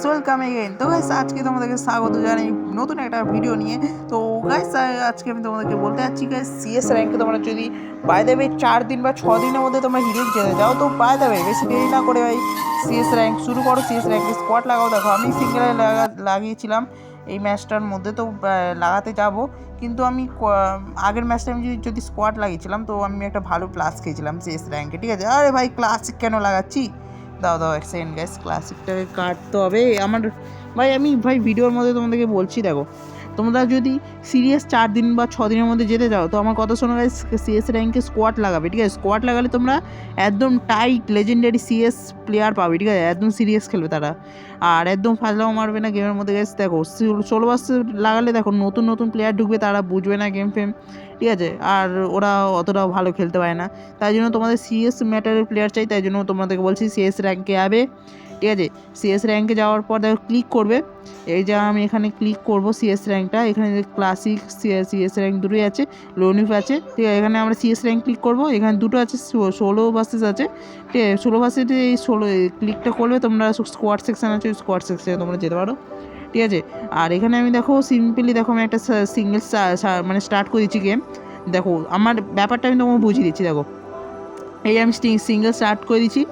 Guys welcome again তো guys আজকে তোমাদেরকে স্বাগত জানাই নতুন একটা ভিডিও নিয়ে। তো গাইস আজকে আমি তোমাদেরকে বলতে যাচ্ছি গাইস সিএস র্যাঙ্কে তোমরা যদি বাই দেবে চার দিন বা ছ দিনের মধ্যে তোমরা হিরো যেতে যাও, তো বাই দেবে বেশি দেরি না করে ভাই সিএস র্যাঙ্ক শুরু করো সিএস র্যাঙ্কে স্পট লাগাও। দেখো, আমি সিঙ্গেলে লাগা, লাগিয়েছিলাম এই ম্যাচটার মধ্যে, তো লাগাতে যাব। কিন্তু আমি আগের ম্যাচটা আমি যদি যদি স্কোয়াড লাগিয়েছিলাম, তো আমি একটা ভালো প্লাস খেয়েছিলাম সিএস র্যাঙ্কে ঠিক আছে? আরে ভাই ক্লাসিক কেন লাগাচ্ছি? দাও দাও এক সেকেন্ড গ্যাস ক্লাসিকটাকে কাটতে হবে। আমার, ভাই, আমি, ভাই ভিডিওর মধ্যে তোমাদেরকে বলছি, দেখো, তোমরা যদি সিরিয়াস চার দিন বা ছ দিনের মধ্যে যেতে চাও, তো আমার কথা শোনো গাইস সিএস র্যাঙ্কে স্কোয়াড লাগাবে, ঠিক আছে? স্কোয়াড লাগালে তোমরা একদম টাইট লেজেন্ডারি সিএস প্লেয়ার পাবে, ঠিক আছে? একদম সিরিয়াস খেলবে তারা। আর একদম ফাজলাও মারবে না গেমের মধ্যে গেছে দেখো, ষোলো বাস লাগালে, দেখো, নতুন নতুন প্লেয়ার ঢুকবে, তারা বুঝবে না গেম ফেম ঠিক আছে? আর ওরা অতটাও ভালো খেলতে পারে না। তাই জন্য তোমাদের সিএস ম্যাটারের প্লেয়ার চাই, তাই জন্য তোমাদেরকে বলছি সিএস র্যাঙ্কে যাবে। ঠিক আছে? সিএস র্যাঙ্কে যাওয়ার পর দেখো ক্লিক করবে। এই যে আমি এখানে ক্লিক করব সিএস র্যাঙ্কটা এখানে যে ক্লাসিক সিএস র্যাঙ্ক দুটোই আছে লোনিফ আছে। ঠিক আছে? এখানে আমরা সিএস র্যাঙ্ক ক্লিক করব। এখানে দুটো আছে ষোলো ভার্সেস আছে। ঠিক আছে? ষোলো ভার্সেসে এই ষোলো ক্লিকটা করবে তোমরা স্কোয়াড সেকশন আছে স্কোয়াড সেকশানে তোমরা যেতে পারো। ঠিক আছে? আর এখানে আমি দেখো সিম্পলি দেখো আমি একটা সিঙ্গেল মানে স্টার্ট করে দিচ্ছি গেম দেখো, আমার ব্যাপারটা আমি তোমাকে বুঝিয়ে দিচ্ছি, দেখো। এই আমি সিঙ্গেল স্টার্ট করে দিচ্ছি।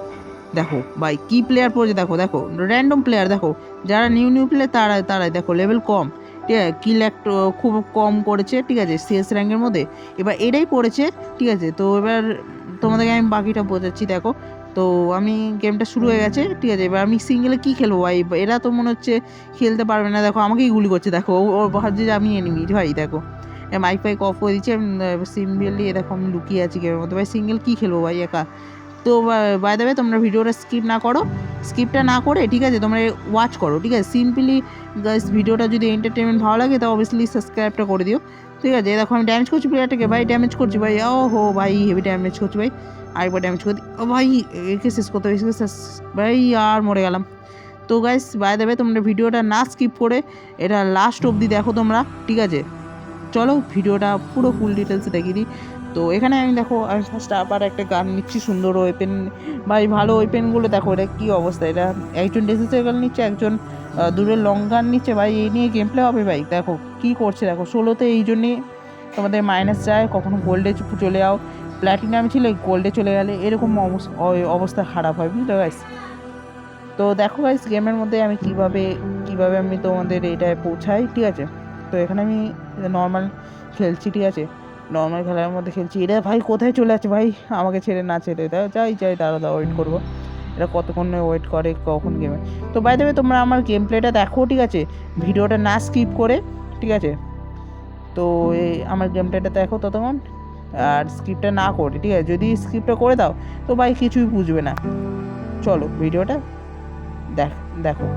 দেখো, ভাই, কি প্লেয়ার পড়েছে, দেখো দেখো র্যান্ডম প্লেয়ার দেখো। যারা নিউ নিউ প্লেয়ার তারা তারাই দেখো লেভেল কম। ঠিক আছে কিল একটা খুব কম করেছে, ঠিক আছে সিএস র্যাঙ্কের মধ্যে। এবার এটাই পড়েছে, ঠিক আছে, তো এবার তোমাদেরকে আমি বাকিটা বোঝাচ্ছি, দেখো। তো আমি গেমটা শুরু হয়ে গেছে ঠিক আছে? এবার আমি সিঙ্গেলে কী খেলব ভাই? এরা তো মনে হচ্ছে খেলতে পারবে না। দেখো আমাকেই গুলি করছে। দেখো ও ভাবছে যে আমি এনিমি ভাই দেখো। মাইক ফাইক অফ করে দিচ্ছি। সিম্বেলি এরকম দেখো আমি লুকিয়ে আছি গেমের মধ্যে। ভাই সিঙ্গেল কী খেলব ভাই একা? তো বাই দেবে তোমরা ভিডিওটা স্কিপ না করো। স্কিপটা না করে, ঠিক আছে, তোমরা ওয়াচ করো, ঠিক আছে? সিম্পলি ভিডিওটা যদি এন্টারটেনমেন্ট ভালো লাগে তো অবভিয়াসলি সাবস্ক্রাইবটা করে দিও। ঠিক আছে দেখো, আমি ড্যামেজ করছি প্লেয়ারটাকে ভাই ড্যামেজ করছি, ভাই। ও হো ভাই হেভি ড্যামেজ করছি, ভাই। আরেকবার ড্যামেজ করে ও, ভাই, একে শেষ করতে হবে ভাই, আর মরে গেলাম। তো গাইস বাই দেবে তোমরা ভিডিওটা না স্কিপ করে, এটা লাস্ট অবধি দেখো তোমরা, ঠিক আছে? চলো, ভিডিওটা পুরো ফুল ডিটেলসে দেখিয়ে দিই। তো এখানে আমি দেখো আমি ফার্স্ট আবার একটা গান নিচ্ছি, সুন্দর ওয়েপেন ভাই ভালো ওয়েপেনগুলো দেখো এটা কী অবস্থা, এটা একজন ডেসিসেগাল নিচ্ছে, একজন দূরের লং গান নিচ্ছে, ভাই এই নিয়ে গেম প্লে হবে ভাই, দেখো কী করছে, দেখো ষোলোতে এই জন্যে তোমাদের মাইনাস যায় কখনো গোল্ডে চলে যাও প্ল্যাটিনাম ছিল গোল্ডে চলে গেলে এরকম অবস্থা খারাপ হয়, বুঝলে গাইস তো দেখো গাইস গেমের মধ্যে আমি কীভাবে কীভাবে আমি তোমাদের এটায় পৌঁছাই, ঠিক আছে? তো এখানে আমি নর্মাল খেলছি, ঠিক আছে? নর্মাল খেলার মধ্যে খেলছি। এটা ভাই কোথায় চলে যাচ্ছে ভাই? আমাকে ছেড়ে না ছেড়ে দাও। যাই যাই দাঁড়া ওয়েট করব। এটা কতক্ষণ ওয়েট করে, কখন গেমে তো বাই দেবে তোমরা আমার গেম প্লেটা দেখো, ঠিক আছে? ভিডিওটা না স্কিপ করে, ঠিক আছে? তো এই আমার গেম প্লেটা দেখো ততক্ষণ, আর স্কিপটা না করে, ঠিক আছে? যদি স্কিপটা করে দাও, তো ভাই কিছুই বুঝবে না। চলো, ভিডিওটা দেখ, দেখো।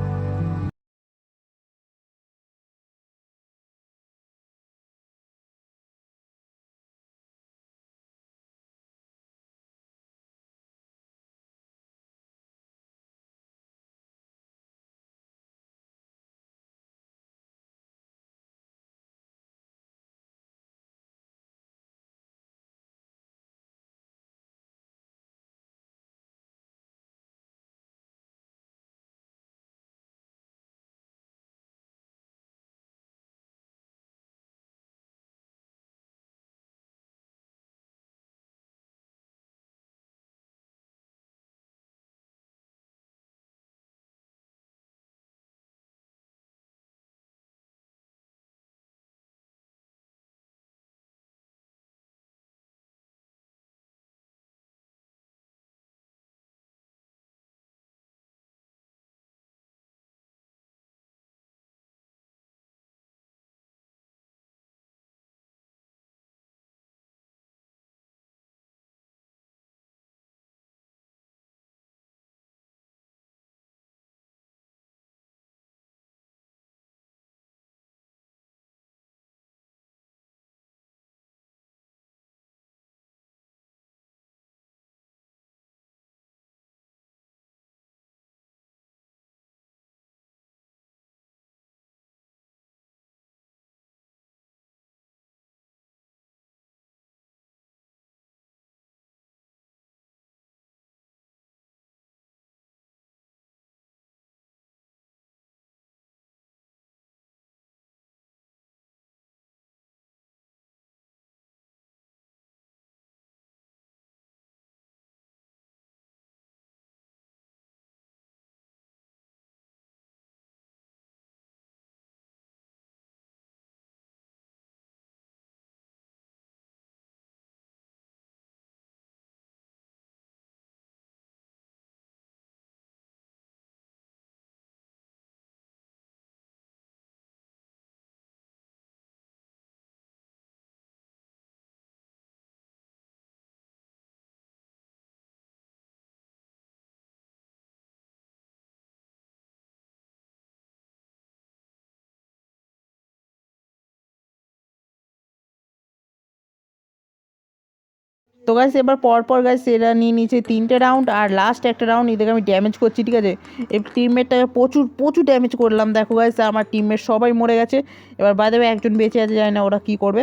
তো গাইস এবার পর পর গাইস এরা নিয়ে নিয়েছে তিনটে রাউন্ড আর লাস্ট একটা রাউন্ড এদেরকে আমি ড্যামেজ করছি, ঠিক আছে? এই টিমমেটটাকে প্রচুর প্রচুর ড্যামেজ করলাম। দেখো গাইস আমার টিমমেট সবাই মরে গেছে। এবার বাদে একজন বেঁচে আছে, জানি না ওরা কী করবে।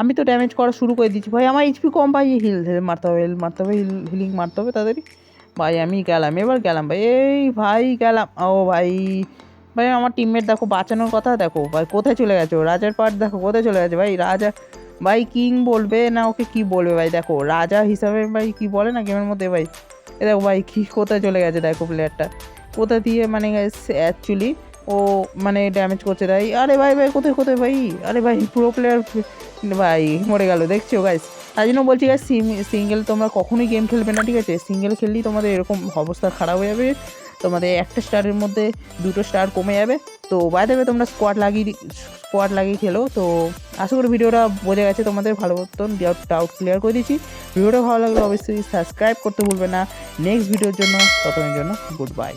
আমি তো ড্যামেজ করা শুরু করে দিচ্ছি ভাই, আমার এইচপি কম, ভাই হিল হিল মারতে হবে হিল মারতে হবে হিল হিলিং মারতে হবে তাদেরই ভাই, আমি গেলাম, এবার গেলাম, ভাই, এই ভাই গেলাম। ও ভাই ভাই, আমার টিমমেট দেখো, বাঁচানোর কথা, দেখো, ভাই, কোথায় চলে গেছে রাজার পার্ট দেখো, কোথায় চলে গেছে? ভাই, রাজা ভাই, কিং বলবে না ওকে কি বলবে ভাই? দেখো, রাজা হিসাবে ভাই কি বলে না গেমের মধ্যে ভাই? এ দেখো ভাই, কি, কোথায় চলে গেছে দেখো প্লেয়ারটা কোথা দিয়ে মানে অ্যাকচুয়ালি ও মানে ড্যামেজ করছে তাই? আরে ভাই ভাই, কোথায় কোথায় ভাই? আরে ভাই, পুরো প্লেয়ার ভাই, মরে গেল, দেখছ গাইস তাই জন্য বলছি গাইস সিঙ্গেল তোমরা কখনোই গেম খেলবে না, ঠিক আছে? সিঙ্গেল খেললেই তোমাদের এরকম অবস্থা খারাপ হয়ে যাবে। তোমাদের একটা স্টারের মধ্যে দুটো স্টার কমে যাবে। তো বাই দেবে তোমরা স্কোয়াড লাগিয়ে স্কোয়াড লাগিয়ে খেলো। তো আশা করি ভিডিওটা বোঝা গেছে তোমাদের ভালো মতন ডাউট ক্লিয়ার করে দিচ্ছি ভিডিওটা ভালো লাগলে অবশ্যই সাবস্ক্রাইব করতে ভুলবে না। নেক্সট ভিডিওর জন্য ততদিনের জন্য গুড বাই